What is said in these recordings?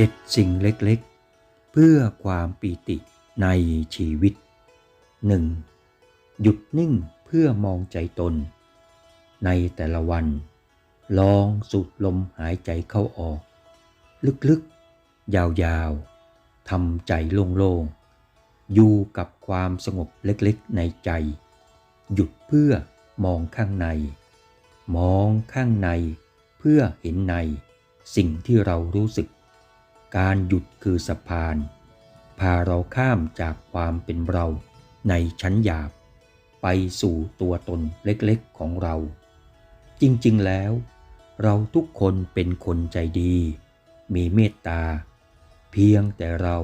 เจ็ดสิ่งเล็กๆ เพื่อความปีติในชีวิต 1. หยุดนิ่งเพื่อมองใจตน ในแต่ละวัน ลองสูดลมหายใจเข้าออก ลึกๆ ยาวๆทำใจโล่งๆ อยู่กับความสงบเล็กๆ ในใจ หยุดเพื่อมองข้างใน มองข้างใน เพื่อเห็นใน สิ่งที่เรารู้สึก การหยุดคือสะพาน พาเราข้ามจากความเป็นเราในชั้นหยาบ ไปสู่ตัวตนเล็กๆของเรา จริงๆแล้ว เราทุกคนเป็นคนใจดี มีเมตตา เพียงแต่เรา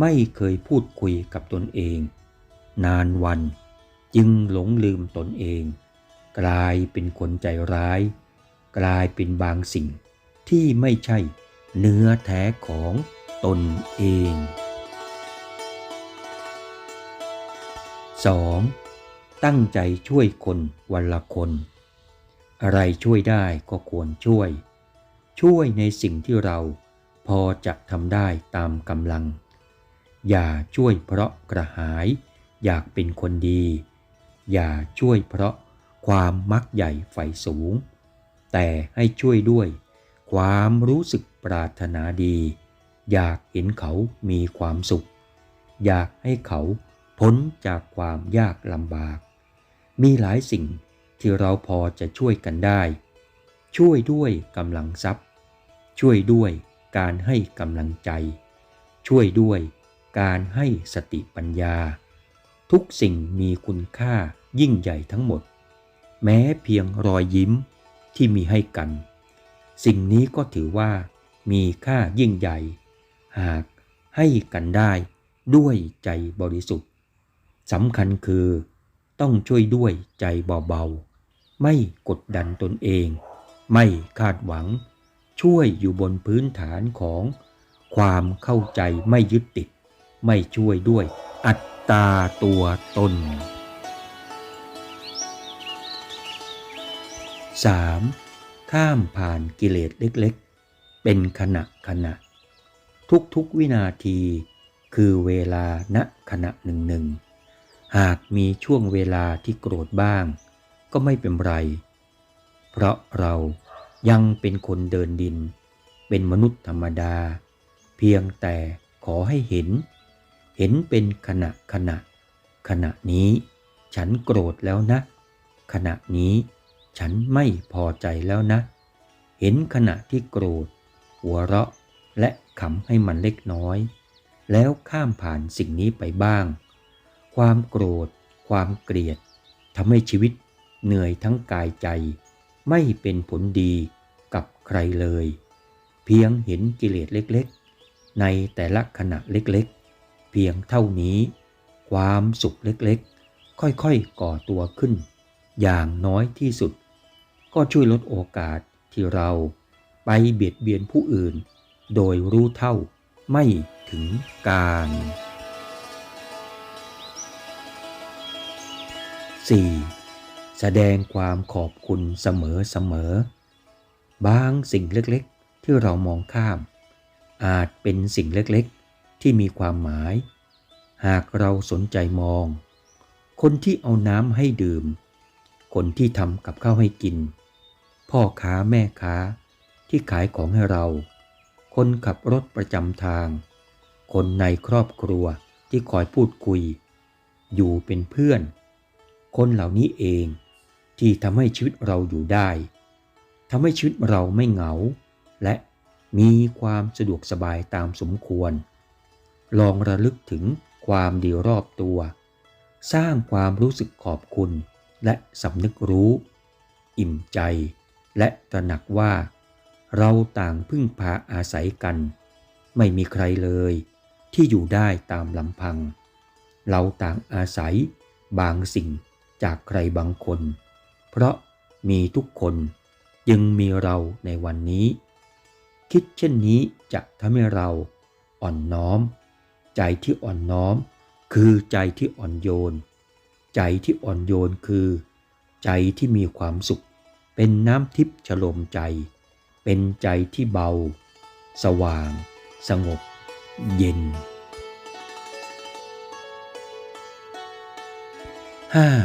ไม่เคยพูดคุยกับตนเอง นานวันจึงหลงลืมตนเอง กลายเป็นคนใจร้าย กลายเป็นบางสิ่งที่ไม่ใช่ เนื้อแท้ของตนเอง 2. ตั้งใจช่วยคนวันละคน อะไรช่วยได้ก็ควรช่วย ช่วยในสิ่งที่เราพอจะทำได้ตามกำลัง อย่าช่วยเพราะกระหาย อยากเป็นคนดี อย่าช่วยเพราะความมักใหญ่ไฟสูง แต่ให้ช่วยด้วย ความรู้สึกปรารถนาดี อยากเห็นเขามีความสุข อยากให้เขาพ้นจากความยากลำบาก มีหลายสิ่งที่เราพอจะช่วยกันได้ ช่วยด้วยกำลังทรัพย์ ช่วยด้วยการให้กำลังใจ ช่วยด้วยการให้สติปัญญา ทุกสิ่งมีคุณค่ายิ่งใหญ่ทั้งหมด แม้เพียงรอยยิ้มที่มีให้กัน สิ่งนี้ก็ถือว่ามีค่ายิ่งใหญ่ หากให้กันได้ด้วยใจบริสุทธิ์สำคัญคือต้องช่วยด้วยใจเบาๆ ไม่กดดันตนเอง ไม่คาดหวัง ช่วยอยู่บนพื้นฐานของความเข้าใจไม่ยึดติด ไม่ช่วยด้วยอัตตาตัวตน 3. ข้ามผ่านกิเลสเล็กๆ เป็นขณะขณะ ทุกๆวินาทีคือเวลาณขณะหนึ่งหนึ่งหากมีช่วงเวลาที่โกรธบ้าง ก็ไม่เป็นไร เพราะเรายังเป็นคนเดินดิน เป็นมนุษย์ธรรมดา เพียงแต่ขอให้เห็น เห็นเป็นขณะขณะ ขณะนี้ ฉันโกรธแล้วนะ ขณะนี้ ฉันไม่พอใจแล้วนะ เห็นขณะที่โกรธ หัวเราะและขำให้มันเล็กน้อย แล้วข้ามผ่านสิ่งนี้ไปบ้าง ความโกรธ ความเกลียดทำให้ชีวิตเหนื่อยทั้งกายใจ ไม่เป็นผลดีกับใครเลย เพียงเห็นกิเลสเล็กๆ ในแต่ละขณะเล็กๆ เพียงเท่านี้ ความสุขเล็กๆ ค่อยๆ ก่อตัวขึ้น อย่างน้อยที่สุด ก็ช่วยลดโอกาสที่เราไปเบียดเบียนผู้อื่น โดยรู้เท่าไม่ถึงการ 4. แสดงความขอบคุณเสมอเสมอบางสิ่งเล็กๆ ที่เรามองข้าม อาจเป็นสิ่งเล็กๆ ที่มีความหมาย หากเราสนใจมอง คนที่เอาน้ำให้ดื่ม คนที่ทำกับข้าวให้กิน พ่อค้าแม่ค้าที่ขายของให้เรา คนขับรถประจำทาง คนในครอบครัวที่คอยพูดคุย อยู่เป็นเพื่อน คนเหล่านี้เองที่ทำให้ชีวิตเราอยู่ได้ทำให้ชีวิตเราไม่เหงา และมีความสะดวกสบายตามสมควร ลองระลึกถึงความดีรอบตัว สร้างความรู้สึกขอบคุณและสำนึกรู้ อิ่มใจ และตระหนักว่า เราต่างพึ่งพาอาศัยกัน ไม่มีใครเลยที่อยู่ได้ตามลำพัง เราต่างอาศัยบางสิ่งจากใครบางคน เพราะมีทุกคนยังมีเราในวันนี้ คิดเช่นนี้จะทำให้เราอ่อนน้อม ใจที่อ่อนน้อม คือใจที่อ่อนโยน ใจที่อ่อนโยนคือ ใจที่มีความสุข เป็นน้ำทิพย์ฉลมใจ เป็นใจที่เบา สว่าง สงบ เย็น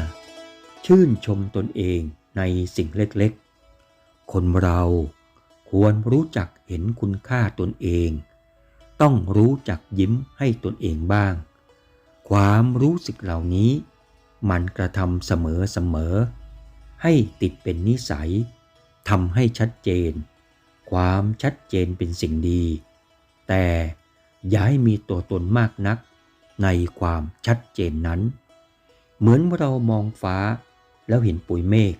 5. ชื่นชมตนเองในสิ่งเล็กๆ คนเราควรรู้จักเห็นคุณค่าตนเอง ต้องรู้จักยิ้มให้ตนเองบ้าง ความรู้สึกเหล่านี้ มันกระทำเสมอๆ ให้ติดเป็นนิสัยทำให้ชัดเจน ความชัดเจนเป็นสิ่งดี แต่อย่าให้มีตัวตนมากนักในความชัดเจนนั้น เหมือนเรามองฟ้าแล้วเห็นปุยเมฆ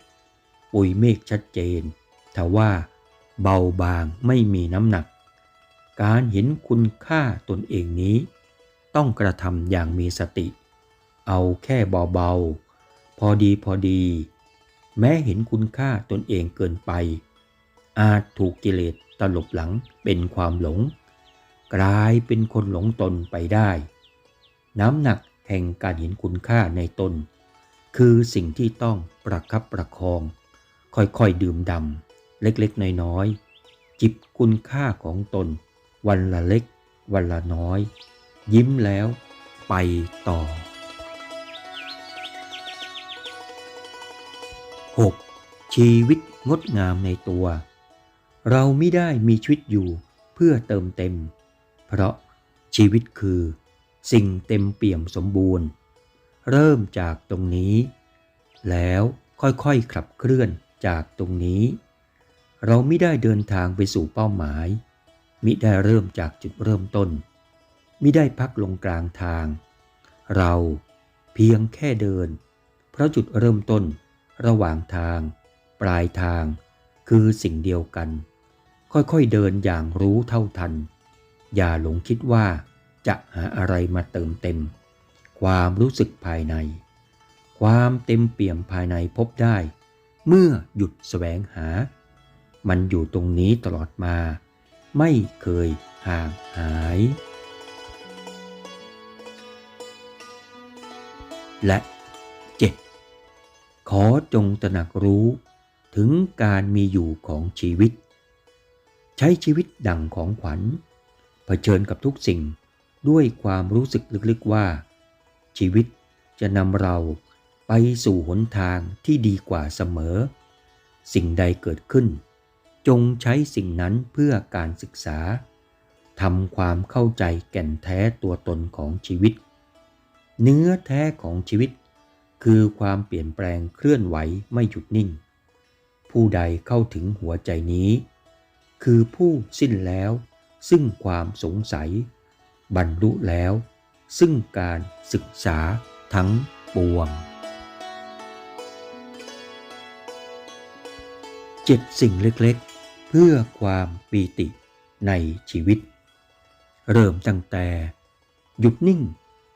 ปุยเมฆชัดเจนแต่ว่าเบาบางไม่มีน้ำหนัก การเห็นคุณค่าตนเองนี้ ต้องกระทำอย่างมีสติ เอาแค่เบาๆ พอดีพอดี แม้เห็นคุณค่าตนเองเกินไป อาจถูกกิเลสตลบหลังเป็นความหลง กลายเป็นคนหลงตนไปได้ น้ำหนักแห่งการเห็นคุณค่าในตน คือสิ่งที่ต้องประคับประคอง ค่อยๆดื่มดำเล็กๆ น้อยๆจิบคุณค่าของตน วันละเล็ก วันละน้อย ยิ้มแล้วไปต่อ 6. ชีวิตงดงามในตัว เราไม่ได้มีชีวิตอยู่เพื่อเติมเต็ม เพราะชีวิตคือ สิ่งเต็มเปี่ยมสมบูรณ์ เริ่มจากตรงนี้ แล้วค่อยๆขับเคลื่อนจากตรงนี้ เราไม่ได้เดินทางไปสู่เป้าหมาย มิได้เริ่มจากจุดเริ่มต้น มิได้พักลงกลางทาง เราเพียงแค่เดิน เพราะจุดเริ่มต้น ระหว่างทาง ปลายทาง คือสิ่งเดียวกัน ค่อยๆเดินอย่างรู้เท่าทัน อย่าหลงคิดว่าจะหาอะไรมาเติมเต็ม ความรู้สึกภายใน ความเต็มเปี่ยมภายในพบได้ เมื่อหยุดแสวงหา มันอยู่ตรงนี้ตลอดมา ไม่เคยห่างหายและ ขอจงตระหนักรู้ถึงการมีอยู่ของชีวิต ใช้ชีวิตดังของขวัญ เผชิญกับทุกสิ่งด้วยความรู้สึกลึกๆว่า ชีวิตจะนำเราไปสู่หนทางที่ดีกว่าเสมอ สิ่งใดเกิดขึ้น จงใช้สิ่งนั้นเพื่อการศึกษาทำความเข้าใจแก่นแท้ตัวตนของชีวิต เนื้อแท้ของชีวิต คือความเปลี่ยนแปลงเคลื่อนไหวไม่หยุดนิ่ง ผู้ใดเข้าถึงหัวใจนี้ คือผู้สิ้นแล้ว ซึ่งความสงสัย บรรลุแล้ว ซึ่งการศึกษาทั้งปวงเจ็ดสิ่งเล็กๆ เพื่อความปีติในชีวิต เริ่มตั้งแต่ หยุดนิ่ง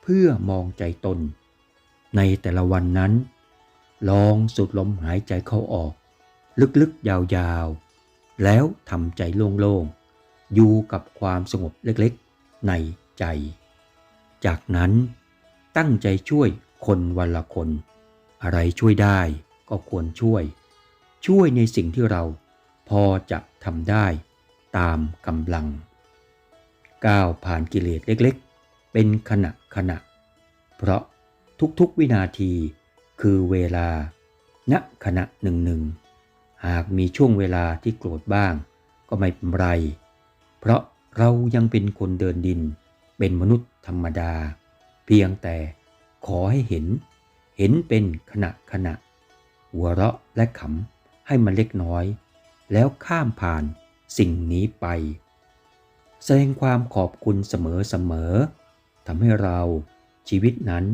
เพื่อมองใจตน ในแต่ละวันนั้น ลองสูดลมหายใจเข้าออก ลึกๆยาวๆ แล้วทำใจโล่งๆ อยู่กับความสงบเล็กๆ ในใจ จากนั้นตั้งใจช่วยคนวันละคน อะไรช่วยได้ก็ควรช่วย ช่วยในสิ่งที่เราพอจะทำได้ตามกำลัง ก้าวผ่านกิเลสเล็กๆ เป็นขณะขณะ เพราะ ทุกๆวินาที คือเวลา ณขณะหนึ่งหนึ่งหากมีช่วงเวลาที่โกรธบ้าง ก็ไม่เป็นไร เพราะเรายังเป็นคนเดินดิน เป็นมนุษย์ธรรมดา เพียงแต่ขอให้เห็น เห็นเป็นขณะขณะ หัวเราะและขำให้มันเล็กน้อย แล้วข้ามผ่านสิ่งนี้ไป แสดงความขอบคุณเสมอเสมอทำให้เราชีวิตนั้น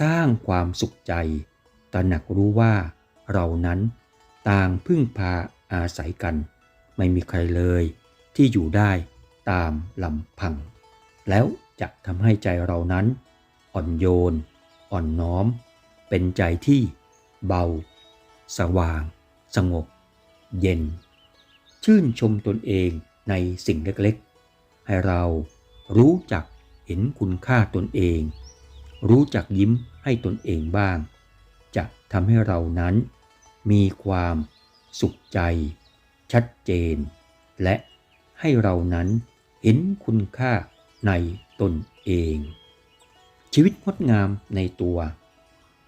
สร้างความสุขใจ ตระหนักรู้ว่าเรานั้นต่างพึ่งพาอาศัยกัน ไม่มีใครเลยที่อยู่ได้ตามลำพัง แล้วจะทำให้ใจเรานั้น อ่อนโยน อ่อนน้อม เป็นใจที่เบา สว่าง สงบ เย็น ชื่นชมตนเองในสิ่งเล็กๆ ให้เรารู้จักเห็นคุณค่าตนเอง รู้จักยิ้มให้ตนเองบ้าง จะทำให้เรานั้น มีความสุขใจ ชัดเจน และให้เรานั้นเห็นคุณค่าในตนเอง ชีวิตงดงามในตัว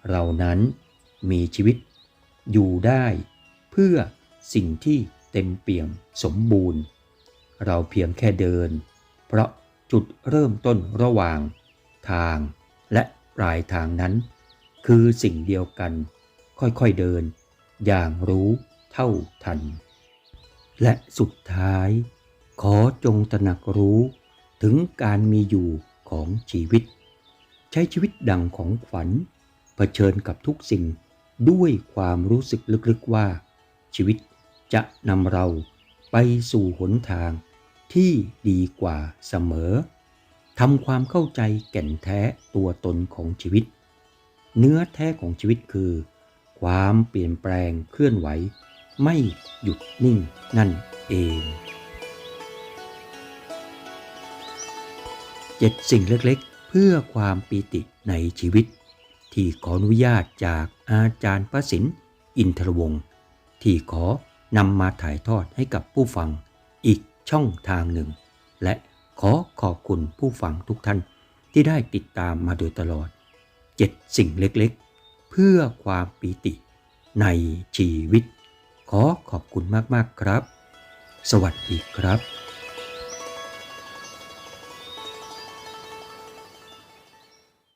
เรานั้นมีชีวิตอยู่ได้เพื่อสิ่งที่เต็มเปี่ยมสมบูรณ์ เราเพียงแค่เดิน เพราะจุดเริ่มต้นระหว่างทาง และปลายทางนั้น คือสิ่งเดียวกัน ค่อยๆเดิน อย่างรู้เท่าทัน และสุดท้าย ขอจงตระหนักรู้ถึงการมีอยู่ของชีวิต ใช้ชีวิตดังของขวัญเผชิญกับทุกสิ่งด้วยความรู้สึกลึกๆว่า ชีวิตจะนำเราไปสู่หนทางที่ดีกว่าเสมอ ทำความเข้าใจแก่นแท้ตัวตนของชีวิต เนื้อแท้ของชีวิตคือ ความเปลี่ยนแปลงเคลื่อนไหว ไม่หยุดนิ่งนั่นเองเจ็ดสิ่งเล็กๆ เพื่อความปีติในชีวิต ที่ขออนุญาตจากอาจารย์ประสินอินทรวงศ์ที่ขอนำมาถ่ายทอดให้กับผู้ฟังอีกช่องทางหนึ่ง และ ขอขอบคุณผู้ฟังทุกท่านที่ได้ติดตามมาโดยตลอดเจ็ดสิ่งเล็กๆ เพื่อความปีติในชีวิต ขอขอบคุณมากๆครับ สวัสดีครับ